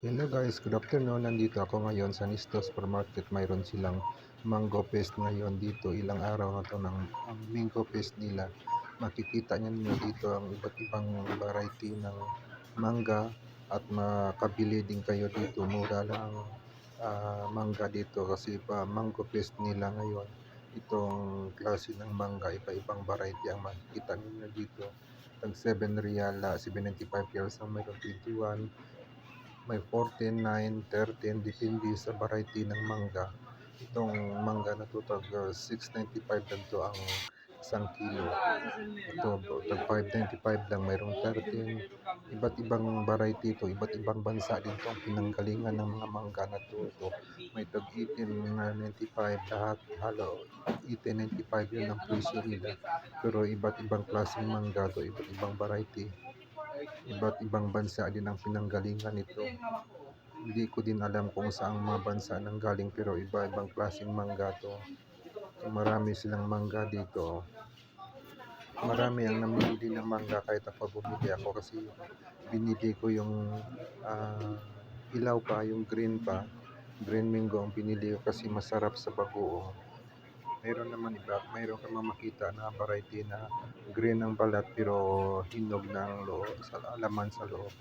Hello guys, good afternoon. Nandito ako ngayon sa Nisto Supermarket. Mayroon silang mango fest ngayon dito. Ilang araw na to ng ang mango fest nila. Makikita niyo dito ang iba't ibang variety ng mangga at makabili din kayo dito. Mura lang ah, mangga dito kasi pa mango fest nila ngayon. Itong klase ng mangga, iba-ibang variety ang makikita ninyo dito. Tag 7 real, ah, 75 years ang mayroon 21 may 14, 9, 13, depende sa variety ng mangga. Itong mangga na to tag uh, 6.95 lang to ang isang kilo. Ito, tag 5.95 lang, mayroong 13. Iba't ibang variety ito, iba't ibang bansa din to ang pinanggalingan ng mga mangga na to. Ito, may tag 18.95 lahat, halo 18.95 yun ang presyo nila. Pero iba't ibang klaseng mangga to, iba't ibang variety iba't ibang bansa din ang pinanggalingan nito. Hindi ko din alam kung saang mga bansa nang galing pero iba-ibang klaseng mangga to. Marami silang mangga dito. Marami ang namimili ng mangga kahit ako bumili ako kasi binili ko yung ah, ilaw pa, yung green pa. Green mango ang pinili ko kasi masarap sa bagoong. Mayroon naman iba, mayroon kang makita na variety na green ang balat pero hinog ng loob, sa alaman sa loob.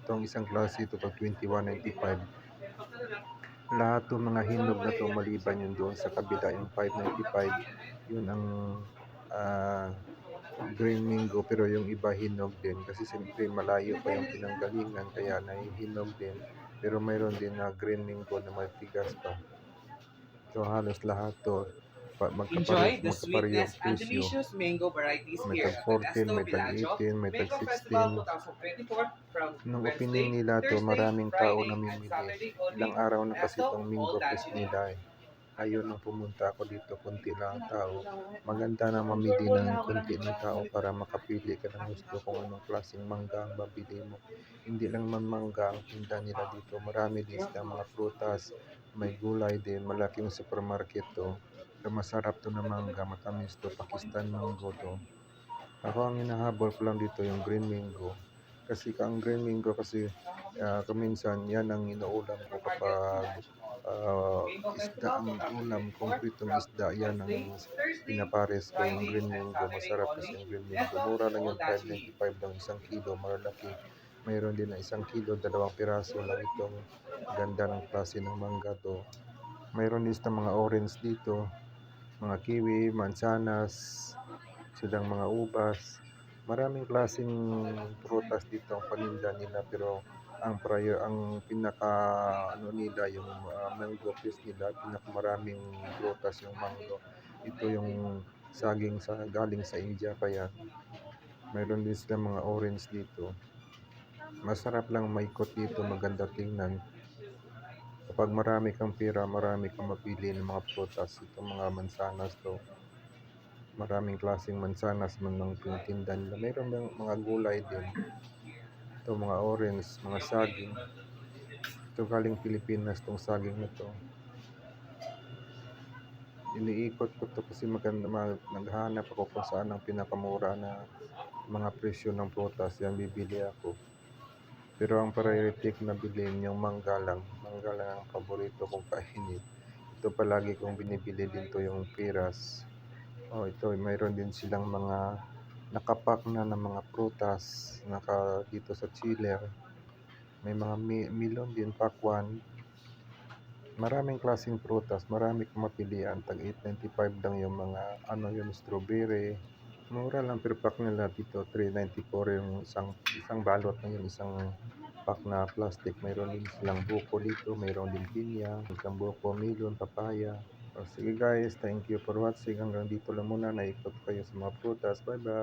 Itong isang klase ito pag 21.95. Lahat ng mga hinog na to maliban yun doon sa kabila yung 5.95. Yun ang ah, green mango pero yung iba hinog din kasi siyempre malayo pa yung pinanggalingan kaya nahihinog din. Pero mayroon din na green mango na matigas pa. So halos lahat to Enjoy the sweetness and delicious mango varieties May here at 14, Esto may tag Villaggio 18, may tag Mango 16. Festival 2024 from Nung Wednesday, opening nila to, Thursday, maraming tao Friday, and namimili. Saturday only. Ilang araw na kasi Esto, itong Mingo all Fest nila eh. Ayun nung pumunta ako dito, konti lang ang tao. Maganda na mamili ng konti ng tao para makapili ka ng gusto kung anong klaseng mangga ang mabili mo. Hindi lang man mangga ang tinda nila dito. Marami din sila mga prutas, may gulay din, malaking supermarket to. So, masarap to na mangga, matamis to, Pakistan mango to. Ako ang hinahabol ko lang dito yung green mango. Kasi ka- ang green mango kasi ah, kaminsan yan ang inuulam ko kapag ah, isda ang ulam, kompletong isda, yan ang pinapares ko yung green mango. Masarap kasi yung green mango. Mura lang yung 5.95 lang isang kilo, malalaki. Mayroon din na isang kilo, dalawang piraso lang itong ganda ng klase ng mangga to. Mayroon din sa mga orange dito, mga kiwi, mansanas, silang mga ubas. Maraming klaseng prutas dito ang paninda nila pero ang prior ang pinaka ano nila yung ah, mango fish nila pinakamaraming prutas yung mango. Ito yung saging sa galing sa India kaya mayroon din sila mga orange dito. Masarap lang maikot dito maganda tingnan kapag marami kang pera marami kang mapili ng mga prutas itong mga mansanas to maraming klaseng mansanas man ng tinitinda nila mayroon bang mga gulay din ito mga orange, mga saging. Ito galing Pilipinas tong saging na to. Iniikot ko to kasi maganda, mag, naghahanap ako kung saan ang pinakamura na mga presyo ng prutas. Yan bibili ako. Pero ang priority na bilhin yung mangga lang. Lang ang paborito kong kainin. Ito palagi kong binibili din to yung piras. Oh, ito mayroon din silang mga nakapak na ng mga prutas naka dito sa chiller may mga mi- melon din pakwan maraming klaseng prutas marami kang mapilian tag 895 lang yung mga ano yung strawberry mura lang per pack nila dito 394 yung isang isang balot na yung isang pack na plastic. Mayroon din silang buko dito mayroon din pinya isang buko melon papaya. O, sige guys thank you for watching. Hanggang dito lang muna. Naikot kayo sa mga prutas. Bye bye